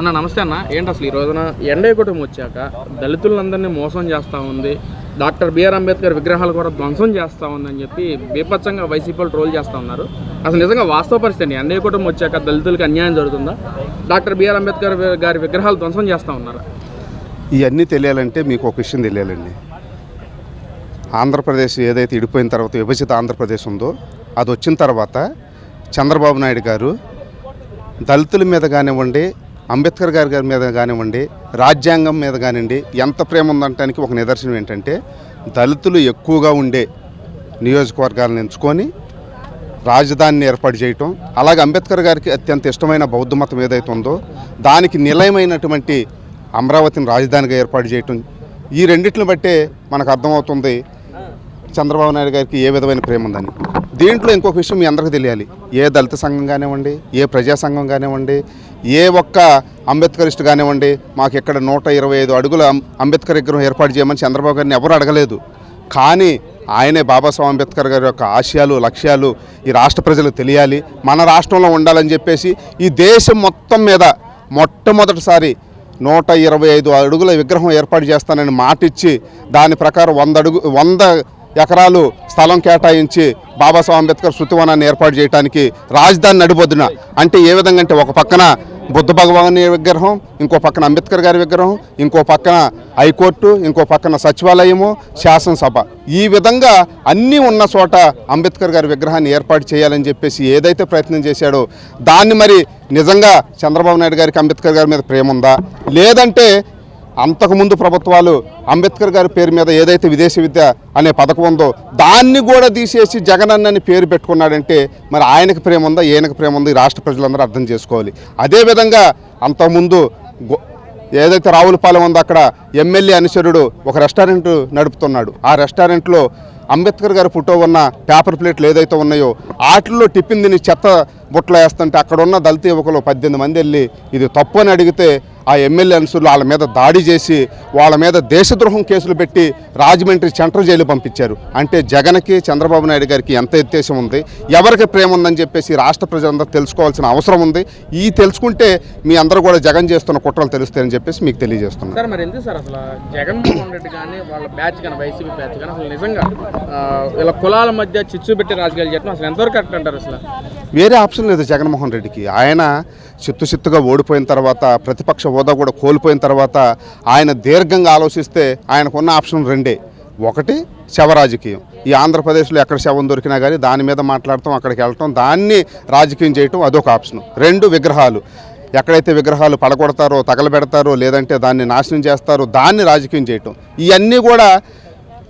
అన్న నమస్తే అన్న. ఏంటి అసలు ఈ రోజున ఎండే కుటుంబం వచ్చాక దళితులందరినీ మోసం చేస్తూ ఉంది. డాక్టర్ బిఆర్ అంబేద్కర్ విగ్రహాలు కూడా ధ్వంసం చేస్తూ ఉందని చెప్పి బీపచ్చంగా వైసీపీలు ట్రోల్ చేస్తూ ఉన్నారు. అసలు నిజంగా వాస్తవ పరిస్థితి ఎండే కుటుంబం వచ్చాక దళితులకి అన్యాయం జరుగుతుందా? డాక్టర్ బిఆర్ అంబేద్కర్ గారి విగ్రహాలు ధ్వంసం చేస్తూ ఉన్నారా? ఇవన్నీ తెలియాలంటే మీకు ఒక విషయం తెలియాలండి. ఆంధ్రప్రదేశ్ ఏదైతే ఇడిపోయిన తర్వాత విభజిత ఆంధ్రప్రదేశ్ ఉందో అది వచ్చిన తర్వాత చంద్రబాబు నాయుడు గారు దళితుల మీద కానివ్వండి అంబేద్కర్ గారి గారి మీద కానివ్వండి రాజ్యాంగం మీద కానివ్వండి ఎంత ప్రేమ ఉందంటానికి ఒక నిదర్శనం ఏంటంటే దళితులు ఎక్కువగా ఉండే నియోజకవర్గాలను ఎంచుకొని రాజధానిని ఏర్పాటు చేయటం అలాగే అంబేద్కర్ గారికి అత్యంత ఇష్టమైన బౌద్ధ మతం ఏదైతే ఉందో దానికి నిలయమైనటువంటి అమరావతిని రాజధానిగా ఏర్పాటు చేయటం ఈ రెండింటిని బట్టే మనకు అర్థమవుతుంది చంద్రబాబు నాయుడు గారికి ఏ విధమైన ప్రేమ ఉందని. దీంట్లో ఇంకొక విషయం మీ అందరికీ తెలియాలి. ఏ దళిత సంఘం కానివ్వండి ఏ ప్రజా సంఘం కానివ్వండి ఏ ఒక్క అంబేద్కరిస్ట్ కానివ్వండి మాకు ఇక్కడ నూట ఇరవై ఐదు అడుగుల అంబేద్కర్ విగ్రహం ఏర్పాటు చేయమని చంద్రబాబు గారిని ఎవరు అడగలేదు. కానీ ఆయనే బాబాసాహెబ్ అంబేద్కర్ గారి యొక్క ఆశయాలు లక్ష్యాలు ఈ రాష్ట్ర ప్రజలకు తెలియాలి. మన రాష్ట్రంలో ఉండాలని చెప్పేసి ఈ దేశం మొత్తం మీద మొట్టమొదటిసారి నూట ఇరవై ఐదు అడుగుల విగ్రహం ఏర్పాటు చేస్తానని మాటిచ్చి దాని ప్రకారం వంద అడుగు వంద ఎకరాలు స్థలం కేటాయించి బాబాసాహెబ్ అంబేద్కర్ శృతివనాన్ని ఏర్పాటు చేయడానికి రాజధాని నడిబొద్దున అంటే ఏ విధంగా అంటే ఒక పక్కన బుద్ధ భగవాన్ విగ్రహం ఇంకో పక్కన అంబేద్కర్ గారి విగ్రహం ఇంకో పక్కన హైకోర్టు ఇంకో పక్కన సచివాలయము శాసనసభ. ఈ విధంగా అన్నీ ఉన్న చోట అంబేద్కర్ గారి విగ్రహాన్ని ఏర్పాటు చేయాలని చెప్పేసి ఏదైతే ప్రయత్నం చేశాడో దాన్ని మరి నిజంగా చంద్రబాబు నాయుడు గారికి అంబేద్కర్ గారి మీద ప్రేమ ఉందా లేదంటే అంతకుముందు ప్రభుత్వాలు అంబేద్కర్ గారి పేరు మీద ఏదైతే విదేశీ విద్య అనే పథకం ఉందో దాన్ని కూడా తీసేసి జగన్ అని పేరు పెట్టుకున్నాడంటే మరి ఆయనకు ప్రేమ ఉందా ఈయనకు ప్రేమ ఉందా ఈ రాష్ట్ర ప్రజలందరూ అర్థం చేసుకోవాలి. అదేవిధంగా అంతకుముందు గో- ఏదైతే రావులపాలెం ఉందో అక్కడ ఎమ్మెల్యే అనుచరుడు ఒక రెస్టారెంట్ నడుపుతున్నాడు. ఆ రెస్టారెంట్లో అంబేద్కర్ గారి ఫోటో ఉన్న పేపర్ ప్లేట్లు ఏదైతే ఉన్నాయో వాటిల్లో టిఫిన్ తిని చెత్త బుట్టలు వేస్తుంటే అక్కడ ఉన్న దళిత యువకులు పద్దెనిమిది మంది వెళ్ళి ఇది తప్పు అని అడిగితే ఆ ఎమ్మెల్యే అనుసరులు వాళ్ళ మీద దాడి చేసి వాళ్ళ మీద దేశద్రోహం కేసులు పెట్టి రాజమండ్రి సెంట్రల్ జైలు పంపించారు. అంటే జగన్కి చంద్రబాబు నాయుడు గారికి ఎంత ఎత్తేసం ఉంది? ఎవరికి ప్రేమ ఉందని చెప్పేసి రాష్ట్ర ప్రజలందరూ తెలుసుకోవాల్సిన అవసరం ఉంది. ఈ తెలుసుకుంటే మీ అందరూ కూడా జగన్ చేస్తున్న కుట్రలు తెలుస్తాయని చెప్పేసి మీకు తెలియజేస్తున్నాను. సార్ మరి ఎందుకు సార్ అసలు జగన్మోహన్ రెడ్డి కానీ వాళ్ళ బ్యాచ్ కానీ వైసీపీ బ్యాచ్ కానీ అసలు నిజంగా ఆ, వీళ్ళ కులాల మధ్య చిచ్చు పెట్టి రాజకీయాలు చేయడం అసలు ఎంతవరకు కరెక్ట్ అంటారు అసలు? వేరే ఆప్షన్ లేదు జగన్మోహన్ రెడ్డికి. ఆయన చిత్తు చిత్తుగా ఓడిపోయిన తర్వాత ప్రతిపక్ష హోదా కూడా కోల్పోయిన తర్వాత ఆయన దీర్ఘంగా ఆలోచిస్తే ఆయనకున్న ఆప్షన్ రెండే. ఒకటి శవ రాజకీయం ఈ ఆంధ్రప్రదేశ్లో ఎక్కడ శవం దొరికినా కానీ దాని మీద మాట్లాడటం అక్కడికి వెళ్ళటం దాన్ని రాజకీయం చేయటం అదొక ఆప్షన్. రెండు విగ్రహాలు. ఎక్కడైతే విగ్రహాలు పడగొడతారో తగలబెడతారో లేదంటే దాన్ని నాశనం చేస్తారో దాన్ని రాజకీయం చేయటం. ఇవన్నీ కూడా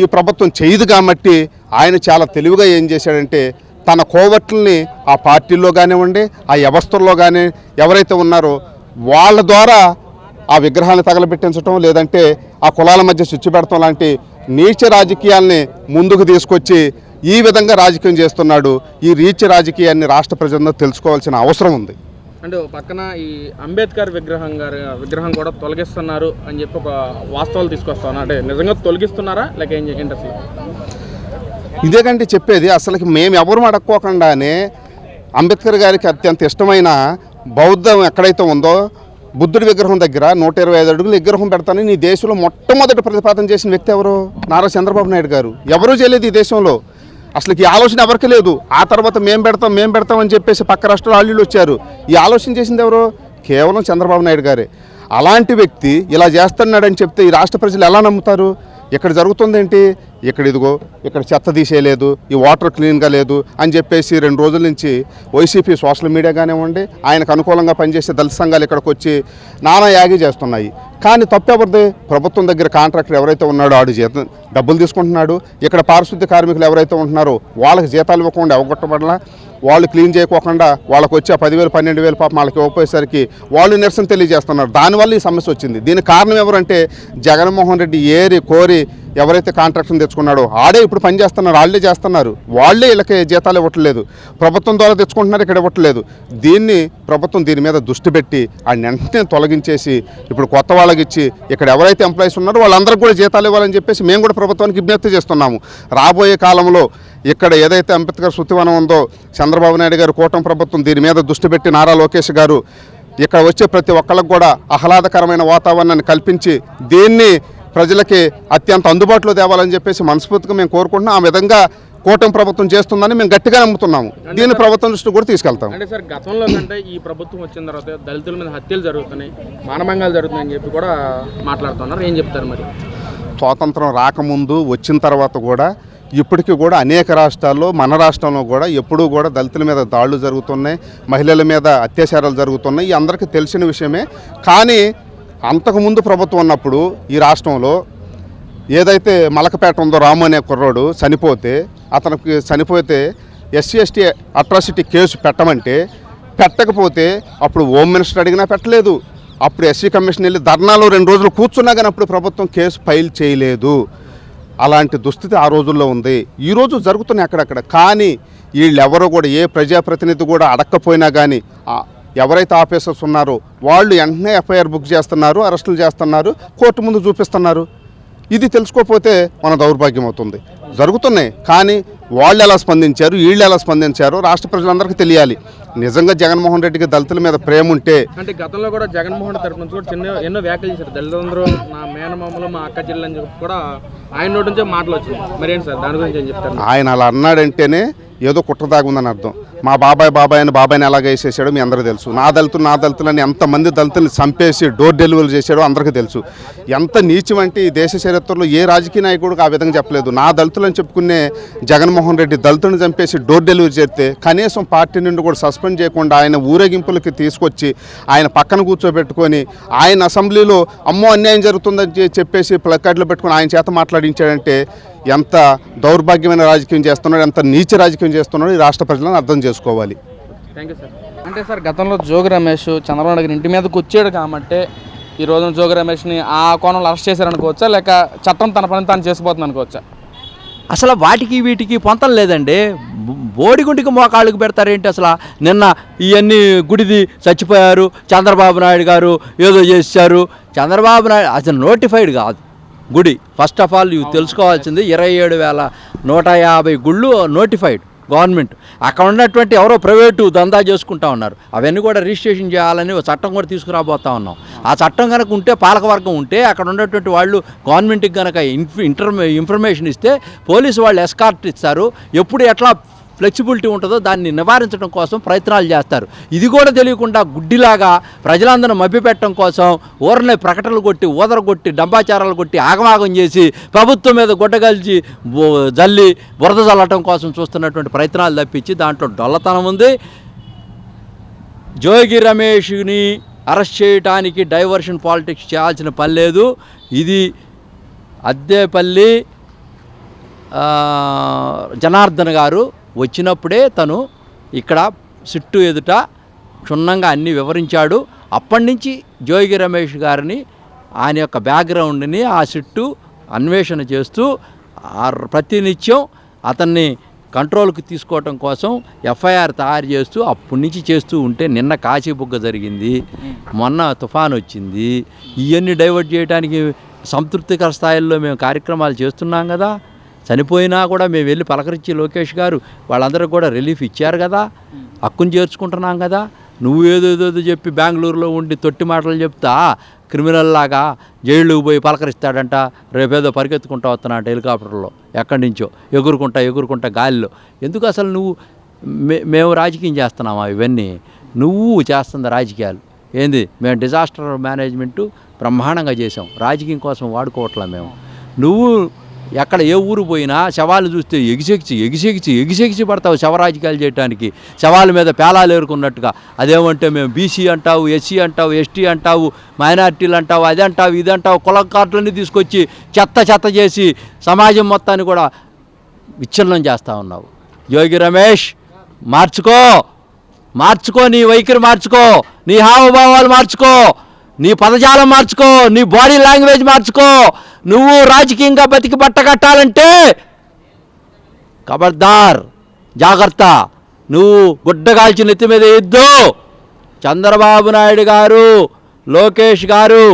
ఈ ప్రభుత్వం చేయదు కాబట్టి ఆయన చాలా తెలివిగా ఏం చేశాడంటే తన కోవట్లని ఆ పార్టీల్లో కానివ్వండి ఆ వ్యవస్థల్లో కానీ ఎవరైతే ఉన్నారో వాళ్ళ ద్వారా ఆ విగ్రహాన్ని తగలబెట్టించడం లేదంటే ఆ కులాల మధ్య స్విచ్ పెడతాం లాంటి నీచ రాజకీయాల్ని ముందుకు తీసుకొచ్చి ఈ విధంగా రాజకీయం చేస్తున్నాడు. ఈ రీచ్ రాజకీయాన్ని రాష్ట్ర ప్రజలందరూ తెలుసుకోవాల్సిన అవసరం ఉంది. అంటే పక్కన ఈ అంబేద్కర్ విగ్రహం గారి విగ్రహం కూడా తొలగిస్తున్నారు అని చెప్పి ఒక వాస్తవాలు తీసుకొస్తాను. అంటే నిజంగా తొలగిస్తున్నారా? లేక ఏం చేయండి అసలు? ఇదే కంటే చెప్పేది అసలుకి మేము ఎవరు అడక్కోకుండానే అంబేద్కర్ గారికి అత్యంత ఇష్టమైన బౌద్ధం ఎక్కడైతే ఉందో బుద్ధుడి విగ్రహం దగ్గర నూట ఇరవై ఐదు అడుగులు విగ్రహం పెడతానని నీ దేశంలో మొట్టమొదటి ప్రతిపాదన చేసిన వ్యక్తి ఎవరు? నారా చంద్రబాబు నాయుడు గారు. ఎవరూ చేయలేదు ఈ దేశంలో. అసలు ఈ ఆలోచన ఎవరికి లేదు? ఆ తర్వాత మేము పెడతాం మేము పెడతాం అని చెప్పేసి పక్క రాష్ట్రాల వాళ్ళు వచ్చారు. ఈ ఆలోచన చేసింది ఎవరు? కేవలం చంద్రబాబు నాయుడు గారే. అలాంటి వ్యక్తి ఇలా చేస్తున్నాడని చెప్తే ఈ రాష్ట్ర ప్రజలు ఎలా నమ్ముతారు? ఇక్కడ జరుగుతుంది ఏంటి ఇక్కడ ఇదిగో ఇక్కడ చెత్త తీసేయలేదు ఈ వాటర్ క్లీన్గా లేదు అని చెప్పేసి రెండు రోజుల నుంచి వైసీపీ సోషల్ మీడియా కానివ్వండి ఆయనకు అనుకూలంగా పనిచేసే దళిత సంఘాలు ఇక్కడికి వచ్చి నానా యాగి చేస్తున్నాయి. కానీ తప్పెవరిది? ప్రభుత్వం దగ్గర కాంట్రాక్టర్ ఎవరైతే ఉన్నాడో ఆడు జీతం డబ్బులు తీసుకుంటున్నాడు. ఇక్కడ పారిశుద్ధ్య కార్మికులు ఎవరైతే ఉంటున్నారో వాళ్ళకి జీతాలు ఇవ్వకుండా అవగొట్టబడలా. వాళ్ళు క్లీన్ చేయకోకుండా వాళ్ళకి వచ్చే పదివేలు పన్నెండు వేలు పాపం వాళ్ళకి ఇవ్వకపోయేసరికి వాళ్ళు నిరసన తెలియజేస్తున్నారు. దానివల్ల ఈ సమస్య వచ్చింది. దీని కారణం ఎవరంటే జగన్మోహన్ రెడ్డి ఏరి కోరి ఎవరైతే కాంట్రాక్ట్ని తెచ్చుకున్నాడో ఆడే ఇప్పుడు పని చేస్తున్నారు వాళ్ళే చేస్తున్నారు. వాళ్ళే వీళ్ళకి జీతాలు ఇవ్వట్లేదు. ప్రభుత్వం ద్వారా తెచ్చుకుంటున్నారు ఇక్కడ ఇవ్వట్లేదు. దీన్ని ప్రభుత్వం దీని మీద దృష్టి పెట్టి ఆ వెంటనే తొలగించేసి ఇప్పుడు కొత్త వాళ్ళకి ఇచ్చి ఇక్కడ ఎవరైతే ఎంప్లాయీస్ ఉన్నారో వాళ్ళందరికీ కూడా జీతాలు ఇవ్వాలని చెప్పేసి మేము కూడా ప్రభుత్వానికి విజ్ఞప్తి చేస్తున్నాము. రాబోయే కాలంలో ఇక్కడ ఏదైతే అంబేద్కర్ శృతివనం ఉందో చంద్రబాబు నాయుడు గారు కూటమి ప్రభుత్వం దీని మీద దృష్టి పెట్టి నారా లోకేష్ గారు ఇక్కడ వచ్చే ప్రతి ఒక్కళ్ళకు కూడా ఆహ్లాదకరమైన వాతావరణాన్ని కల్పించి దీన్ని ప్రజలకి అత్యంత అందుబాటులో తేవాలని చెప్పేసి మనస్ఫూర్తిగా మేము కోరుకుంటున్నాం. ఆ విధంగా కూటమి ప్రభుత్వం చేస్తుందని మేము గట్టిగా నమ్ముతున్నాము. దీన్ని ప్రభుత్వం దృష్టి కూడా తీసుకెళ్తాం అంటే సార్ గతంలో కంటే ఈ ప్రభుత్వం వచ్చిన తర్వాత దళితుల మీద హత్యలు జరుగుతున్నాయి మానభంగాలు జరుగుతున్నాయని చెప్పి కూడా మాట్లాడుతున్నారు. ఏం చెప్తారు మరి? స్వాతంత్రం రాకముందు వచ్చిన తర్వాత కూడా ఇప్పటికీ కూడా అనేక రాష్ట్రాల్లో మన రాష్ట్రంలో కూడా ఎప్పుడూ కూడా దళితుల మీద దాడులు జరుగుతున్నాయి మహిళల మీద అత్యాచారాలు జరుగుతున్నాయి. ఈ అందరికీ తెలిసిన విషయమే. కానీ అంతకుముందు ప్రభుత్వం ఉన్నప్పుడు ఈ రాష్ట్రంలో ఏదైతే మలకపేట ఉందో రాము అనే కుర్రోడు చనిపోతే అతనికి చనిపోతే ఎస్సీ ఎస్టీ అట్రాసిటీ కేసు పెట్టమంటే పెట్టకపోతే అప్పుడు హోమ్ మినిస్టర్ అడిగినా పెట్టలేదు. అప్పుడు ఎస్సీ కమిషన్ వెళ్ళి ధర్నాలో రెండు రోజులు కూర్చున్నా కానీ అప్పుడు ప్రభుత్వం కేసు ఫైల్ చేయలేదు. అలాంటి దుస్థితి ఆ రోజుల్లో ఉంది. ఈరోజు జరుగుతున్నాయి అక్కడక్కడ. కానీ వీళ్ళెవరో కూడా ఏ ప్రజాప్రతినిధి కూడా అడక్కపోయినా కానీ ఎవరైతే ఆఫీసర్స్ ఉన్నారో వాళ్ళు వెంటనే ఎఫ్ఐఆర్ బుక్ చేస్తున్నారు అరెస్టులు చేస్తున్నారు కోర్టు ముందు చూపిస్తున్నారు. ఇది తెలుసుకోకపోతే మన దౌర్భాగ్యం అవుతుంది. జరుగుతున్నాయి కానీ వాళ్ళు ఎలా స్పందించారు వీళ్ళు ఎలా స్పందించారు రాష్ట్ర ప్రజలందరికీ తెలియాలి. నిజంగా జగన్మోహన్ రెడ్డికి దళితుల మీద ప్రేమ ఉంటే అంటే గతంలో కూడా జగన్మోహన్ రెడ్డి తరపు నుంచి కూడా చిన్న ఎన్నో వ్యాఖ్యలు చేశారు. దళితులందరూ నా మేనమామలు మా అక్క చెల్లెలు అని చెప్పి కూడా ఆయన నోటి నుంచే మాటలు వచ్చినాయి. మరి ఏంటి సార్? దాని గురించి ఏం చెప్తారు? ఆయన అలా అన్నాడంటేనే ఏదో కుట్రదాగుందని అర్థం. మా బాబాయ్ బాబాయ్ అని బాబాయ్ని ఎలాగ వేసేసాడో మీ అందరికీ తెలుసు. నా దళితులు నా దళితులని ఎంతమంది దళితుల్ని చంపేసి డోర్ డెలివరీ చేశాడో అందరికీ తెలుసు. ఎంత నీచం అంటే ఈ దేశ చరిత్రలో ఏ రాజకీయ నాయకుడు ఆ విధంగా చెప్పలేదు. నా దళితులని చెప్పుకునే జగన్మోహన్ రెడ్డి దళితులను చంపేసి డోర్ డెలివరీ చేస్తే కనీసం పార్టీ నుండి కూడా సస్పెండ్ చేయకుండా ఆయన ఊరేగింపులకి తీసుకొచ్చి ఆయన పక్కన కూర్చోబెట్టుకొని ఆయన అసెంబ్లీలో అమ్మో అన్యాయం జరుగుతుందని చెప్పేసి ప్లకార్డులు పెట్టుకుని ఆయన చేత మాట్లాడించాడంటే ఎంత దౌర్భాగ్యమైన రాజకీయం చేస్తున్నాడు ఎంత నీచ రాజకీయం చేస్తున్నాడో ఈ రాష్ట్ర ప్రజలను అర్థం చేసుకోవాలి. థ్యాంక్ యూ సార్ అంటే సార్ గతంలో జోగి రమేష్ చంద్రబాబు నాయుడు ఇంటి మీదకి వచ్చాడు కాబట్టి ఈ రోజున జోగి రమేష్ని ఆ కోణంలో అరెస్ట్ చేశారనుకోవచ్చా? లేక చట్టం తన పని తాను చేసిపోతుంది అనుకోవచ్చా? అసలు వాటికి వీటికి పొంతం లేదండి. బోడిగుంటికి మోకాళ్ళకి పెడతారేంటి అసలు? నిన్న ఇవన్నీ గుడిది చచ్చిపోయారు చంద్రబాబు నాయుడు గారు ఏదో చేశారు. చంద్రబాబు నాయుడు అసలు నోటిఫైడ్ కాదు. గుడి. ఫస్ట్ ఆఫ్ ఆల్ ఇవి తెలుసుకోవాల్సింది ఇరవై ఏడు వేల నూట యాభై గుళ్ళు నోటిఫైడ్ గవర్నమెంట్. అక్కడ ఉన్నటువంటి ఎవరో ప్రైవేటు దందా చేసుకుంటా ఉన్నారు. అవన్నీ కూడా రిజిస్ట్రేషన్ చేయాలని ఒక చట్టం కూడా తీసుకురాబోతా ఉన్నాం. ఆ చట్టం కనుక ఉంటే పాలకవర్గం ఉంటే అక్కడ ఉన్నటువంటి వాళ్ళు గవర్నమెంట్కి కనుక ఇంటర్ ఇన్ఫర్మేషన్ ఇస్తే పోలీసు వాళ్ళు ఎస్కార్ట్ ఇస్తారు. ఎప్పుడు ఎట్లా ఫ్లెక్సిబిలిటీ ఉంటుందో దాన్ని నివారించడం కోసం ప్రయత్నాలు చేస్తారు. ఇది కూడా తెలియకుండా గుడ్డిలాగా ప్రజలందరూ మభ్యపెట్టడం కోసం ఊరనే ప్రకటనలు కొట్టి ఊదర కొట్టి డంబాచారాలు కొట్టి ఆగమాగం చేసి ప్రభుత్వం మీద గుడ్డగలిచి జల్లి బురద చల్లటం కోసం చూస్తున్నటువంటి ప్రయత్నాలు తప్పించి దాంట్లో డొల్లతనం ఉంది. జోగి రమేష్ని అరెస్ట్ చేయడానికి డైవర్షన్ పాలిటిక్స్ చేయాల్సిన పని లేదు. ఇది అద్దేపల్లి జనార్దన్ గారు వచ్చినప్పుడే తను ఇక్కడ సిట్టు ఎదుట క్షుణ్ణంగా అన్నీ వివరించాడు. అప్పటి నుంచి జోగి రమేష్ గారిని ఆయన యొక్క బ్యాక్గ్రౌండ్ని ఆ సిట్టు అన్వేషణ చేస్తూ ప్రతినిత్యం అతన్ని కంట్రోల్కి తీసుకోవటం కోసం ఎఫ్ఐఆర్ తయారు చేస్తూ అప్పటి నుంచి చేస్తూ ఉంటే నిన్న కాశీబుగ్గ జరిగింది మొన్న తుఫాన్ వచ్చింది. ఇవన్నీ డైవర్ట్ చేయడానికి సంతృప్తికర స్థాయిలో మేము కార్యక్రమాలు చేస్తున్నాం కదా. చనిపోయినా కూడా మేము వెళ్ళి పలకరించి లోకేష్ గారు వాళ్ళందరూ కూడా రిలీఫ్ ఇచ్చారు కదా. హక్కును చేర్చుకుంటున్నాం కదా. నువ్వు ఏదేదో చెప్పి బెంగళూరులో ఉండి తొట్టి మాటలు చెప్తా క్రిమినల్ లాగా జైళ్ళకు పోయి పలకరిస్తాడంట రేపేదో పరిగెత్తుకుంటా వస్తున్నాడు హెలికాప్టర్లో. ఎక్కడి నుంచో? ఎగురుకుంటా ఎగురుకుంటా గాలిలో. ఎందుకు అసలు నువ్వు మే మేము రాజకీయం చేస్తున్నామా ఇవన్నీ? నువ్వు చేస్తుంది రాజకీయాలు. ఏంది? మేము డిజాస్టర్ మేనేజ్మెంటు బ్రహ్మాండంగా చేసాం రాజకీయం కోసం వాడుకోవట్లే మేము. నువ్వు ఎక్కడ ఏ ఊరు పోయినా శవాలు చూస్తే ఎగిసెగిచి ఎగిసెగిచి ఎగిసెగిచి పడతావు శవరాజకీయాలు చేయడానికి శవాల మీద పేలాలు ఏరుకున్నట్టుగా. అదేమంటే మేము బీసీ అంటావు ఎస్సీ అంటావు ఎస్టీ అంటావు మైనార్టీలు అంటావు అది అంటావు ఇది అంటావు కులం కార్డులన్నీ తీసుకొచ్చి చెత్త చెత్త చేసి సమాజం మొత్తాన్ని కూడా విచ్ఛిన్నం చేస్తూ ఉన్నావు. యోగి రమేష్ మార్చుకో. మార్చుకో నీ వైఖరి మార్చుకో. నీ హావభావాలు మార్చుకో. నీ పదజాలం మార్చుకో నీ బాడీ లాంగ్వేజ్ మార్చుకో. నువ్వు రాజకీయంగా బతికి బట్టగట్టాలంటే ఖబర్దార్ జాగ్రత్త. నువ్వు గుడ్డగాల్చి నెత్తి మీద ఇద్దు చంద్రబాబు నాయుడు గారు లోకేష్ గారు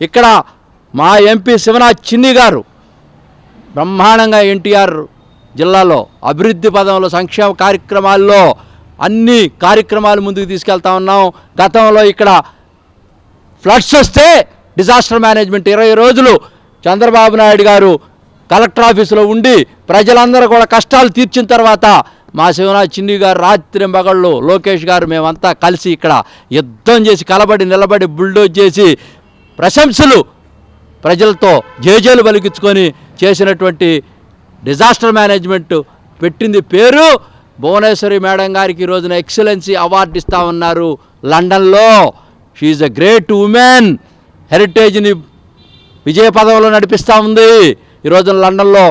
ఇక్కడ మా ఎంపీ శివనాథ్ చిన్ని గారు బ్రహ్మాండంగా ఎన్టీఆర్ జిల్లాలో అభివృద్ధి పదంలో సంక్షేమ కార్యక్రమాల్లో అన్ని కార్యక్రమాలు ముందుకు తీసుకెళ్తా ఉన్నాం. గతంలో ఇక్కడ ఫ్లడ్స్ వస్తే డిజాస్టర్ మేనేజ్మెంట్. ఇరవై రోజులు చంద్రబాబు నాయుడు గారు కలెక్టర్ ఆఫీసులో ఉండి ప్రజలందరూ కూడా కష్టాలు తీర్చిన తర్వాత మా శివనాథ్ చిన్ని గారు రాత్రి మగళ్ళు లోకేష్ గారు మేమంతా కలిసి ఇక్కడ యుద్ధం చేసి కలబడి నిలబడి బుల్డోజ్ చేసి ప్రశంసలు ప్రజలతో జేజేలు పలికించుకొని చేసినటువంటి డిజాస్టర్ మేనేజ్మెంట్ పెట్టింది పేరు భువనేశ్వరి మేడం గారికి ఈరోజున రోజున ఎక్సలెన్సీ అవార్డు ఇస్తా ఉన్నారు లండన్లో. షీఈ్ అ గ్రేట్ ఉమెన్ హెరిటేజ్ని విజయ పదవిలో నడిపిస్తూ ఉంది. ఈరోజు లండన్లో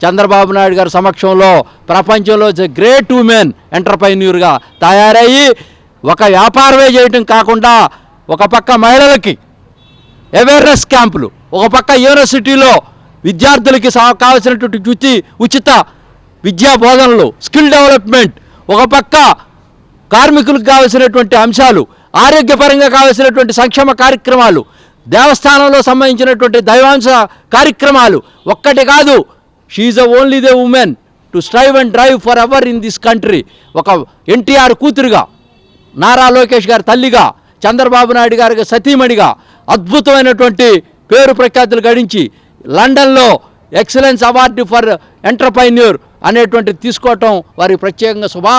చంద్రబాబు నాయుడు గారి సమక్షంలో ప్రపంచంలో గ్రేట్ ఉమెన్ ఎంటర్ప్రైన్యూర్గా తయారయ్యి ఒక వ్యాపారమే చేయటం కాకుండా ఒక పక్క మహిళలకి అవేర్నెస్ క్యాంపులు ఒక పక్క యూనివర్సిటీలో విద్యార్థులకి కావాల్సినటువంటి ఉచి ఉచిత విద్యా బోధనలు స్కిల్ డెవలప్మెంట్ ఒక పక్క కార్మికులకు కావలసినటువంటి అంశాలు ఆరోగ్యపరంగా కావలసినటువంటి సంక్షేమ కార్యక్రమాలు దేవస్థానంలో సంబంధించినటువంటి దైవాంశ కార్యక్రమాలు. ఒక్కటి కాదు she a only the women to strive and drive for ever in this country ఒక ఎన్టీఆర్ కూతురుగా నారా లోకేష్ గారి తల్లిగా చంద్రబాబు నాయుడు గారికి సతీమణిగా అద్భుతమైనటువంటి పేరు ప్రఖ్యాతులు గడించి లండన్లో ఎక్సలెన్స్ అవార్డు ఫర్ ఎంటర్ప్రైన్యూర్ అనేటువంటి తీసుకోవటం వారికి ప్రత్యేకంగా శుభా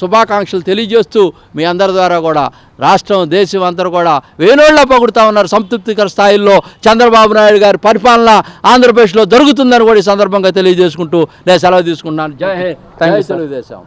శుభాకాంక్షలు తెలియజేస్తూ మీ అందరి ద్వారా కూడా రాష్ట్రం దేశం అందరూ కూడా వేనోళ్ళ పొగుడుతూ ఉన్నారు. సంతృప్తికర స్థాయిలో చంద్రబాబు నాయుడు గారి పరిపాలన ఆంధ్రప్రదేశ్లో జరుగుతుందని కూడా ఈ సందర్భంగా తెలియజేసుకుంటూ నేను సెలవు తీసుకున్నాను జై హింద్. తెలుగుదేశం.